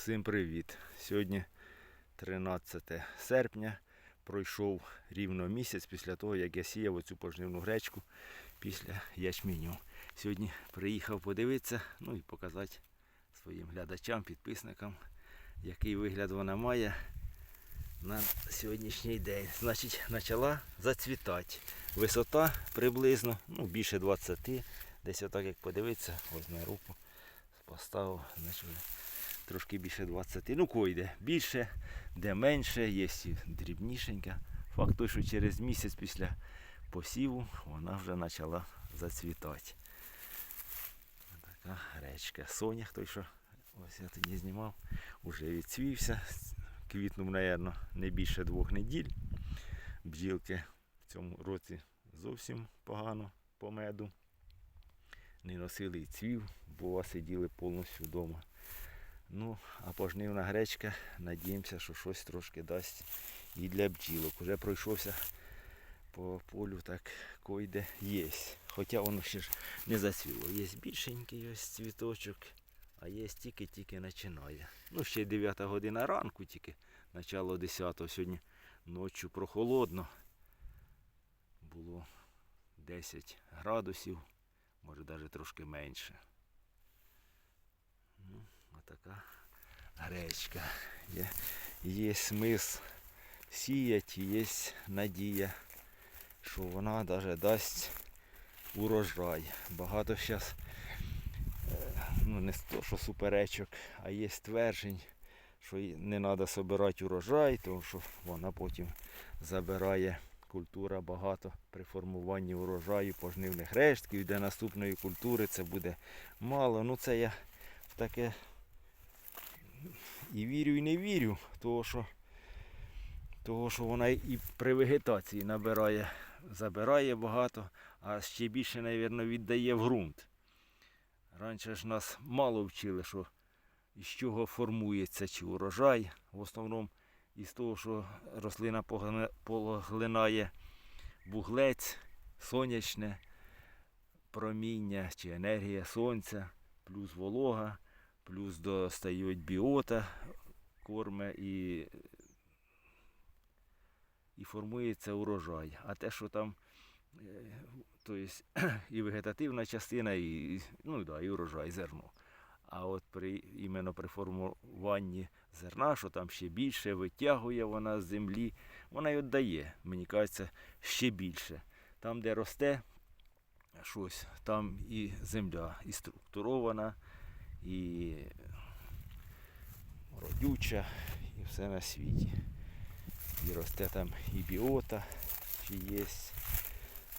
Всім привіт! Сьогодні 13 серпня. Пройшов рівно місяць після того, як я сіяв оцю пожнивну гречку після ячменю. Сьогодні приїхав подивитися, ну і показати своїм глядачам, підписникам, який вигляд вона має на сьогоднішній день. Значить, почала зацвітати. Висота приблизно, ну, більше 20, десь отак як подивитися, ось на руку поставив, значить, трошки більше 20. Ну, койде більше, де менше, є дрібнішенька. Факт той, що через місяць після посіву вона вже почала зацвітати. Така гречка. Сонях той, що ось я тоді знімав, вже відцвівся. Квітнув, мабуть, не більше двох неділь. Бджілки в цьому році зовсім погано по меду. Не носили і цвів, бо сиділи повністю вдома. Ну, а пожнивна гречка, надіємося, що щось трошки дасть і для бджілок. Уже пройшовся по полю, так койде є. Хоча воно ще ж не зацвіло. Є більшенький ось цвіточок, а є тільки-тільки починає. Ну, ще 9 година ранку, тільки начало 10 Сьогодні ночі прохолодно. Було 10 градусів, може навіть трошки менше. Отака гречка. Є, є смисл сіяти, є надія, що вона навіть дасть урожай. Багато зараз, ну не то, що суперечок, а є стверджень, що не треба збирати урожай, тому що вона потім забирає культура багато при формуванні урожаю пожнивних рештків, для наступної культури це буде мало. Ну це я в таке і вірю, і не вірю, того що, того, що вона і при вегетації набирає, забирає багато, а ще більше, мабуть, віддає в ґрунт. Раніше ж нас мало вчили, що із чого формується чи урожай. В основному із того, що рослина поглинає вуглець, сонячне проміння чи енергія сонця, плюс волога, плюс достають біота, корме і, і формується урожай. А те, що там е, то есть, і вегетативна частина, і, ну, да, і урожай, зерно. А от при, іменно при формуванні зерна, що там ще більше витягує вона з землі, вона й віддає, мені кажеться, ще більше. Там, де росте щось, там і земля і структурована, і родюча, і все на світі. І росте там і біота, чи є.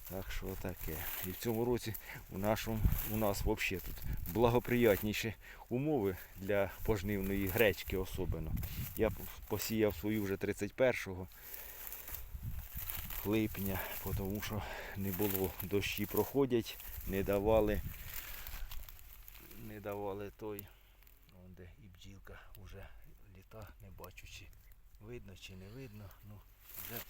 Так що таке. І в цьому році у, нашому, у нас взагалі тут благоприятніші умови для пожнивної гречки особливо. Я посіяв свою вже 31 липня, тому що не було дощі проходять, не давали, не давали той, вон де і бджілка вже літа, не бачу, чи видно, чи не видно. Ну, вже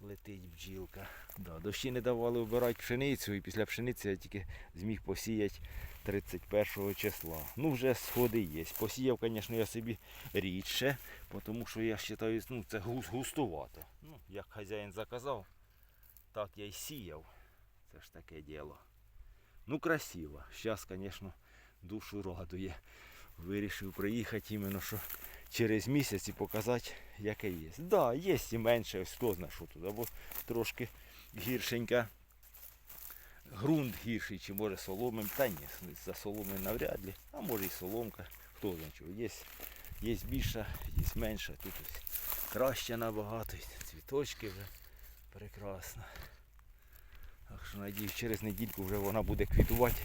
летить бджілка. Да, дощі не давали вбирати пшеницю, і після пшениці я тільки зміг посіяти 31 числа. Ну, вже сходи є. Посіяв, звісно, я собі рідше, тому що я вважаю, ну, це гус- густувато. Ну, як хазяїн заказав, так я й сіяв. Це ж таке діло. Ну, красиво. Зараз, звісно, душу радує. Вирішив приїхати іменно, що через місяць і показати, яке є. Так, да, є і менше, ось хто знає, що тут. Або трошки гіршенька. Грунт гірший, чи може соломим. Та ні, за соломи навряд ли. А може і соломка. Хто знає чого. Є, є більша, є менша. Тут ось краще набагато. Цвіточки вже прекрасно. Так що надіюсь, через недільку вже вона буде квітувати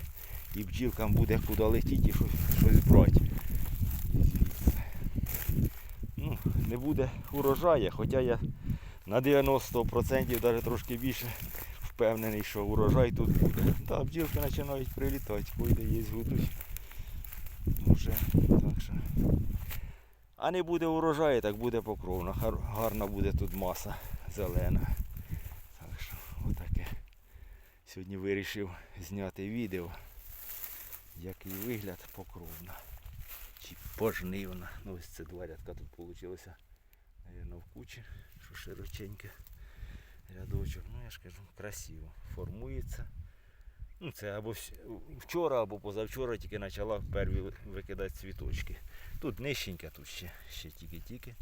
і бджілкам буде куди летіти і щось, брати. Ну, не буде урожаю, хоча я на 90% навіть трошки більше впевнений, що урожай тут буде. Так, бджілки починають прилітати, койде є гудуть. Уже, так що. А не буде урожаю, так буде покровно. Гарна буде тут маса зелена. Так що отаке. Сьогодні вирішив зняти відео, який вигляд покровна. Чи пожнивна. Ну ось це два рядка тут вийшло. Навірно, в кучі, що широченьке рядочок. Ну я ж кажу, красиво. Формується. Ну, це або вчора, або позавчора тільки почала перві викидати цвіточки. Тут нижченька, тут ще, ще тільки-тільки.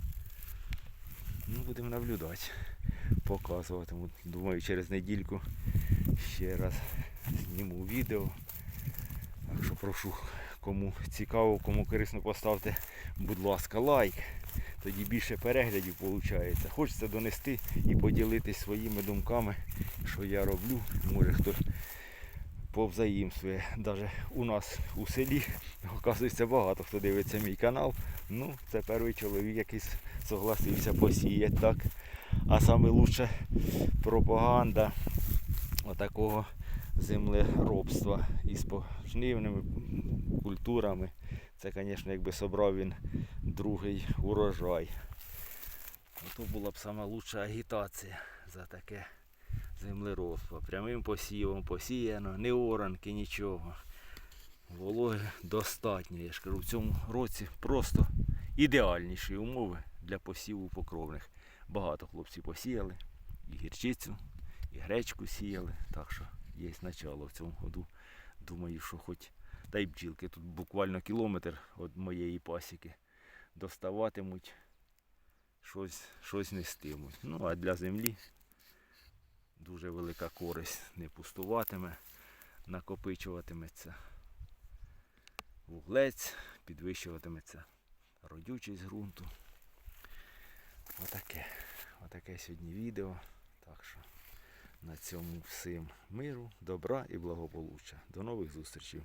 Ну, будемо наблюдати, показуватиму. Думаю, через недільку ще раз зніму відео. Так що прошу, кому цікаво, кому корисно, поставте, будь ласка, лайк. Тоді більше переглядів виходить. Хочеться донести і поділитись своїми думками, що я роблю. Може хтось повзаїмствує. Навіть у нас у селі, оказується, багато хто дивиться мій канал. Ну, це перший чоловік, який согласився посіяти так. А саме пропаганда отакого землеробства із пожнивними культурами. Це, звісно, якби собрав він другий урожай. То була б лучша агітація за таке землеробство. Прямим посівом посіяно, не оранки, нічого. Вологи достатньо. Я ж кажу, в цьому році просто ідеальніші умови для посіву покровних. Багато хлопців посіяли. І гірчицю, і гречку сіяли. Так що є начало в цьому году. Думаю, що хоч та й бджілки тут буквально кілометр від моєї пасіки доставатимуть, щось, щось нестимуть. Ну а для землі дуже велика користь не пустуватиме, накопичуватиметься вуглець, підвищуватиметься родючість ґрунту. Отаке. Отаке сьогодні відео. Так що на цьому всім миру, добра і благополуччя. До нових зустрічей.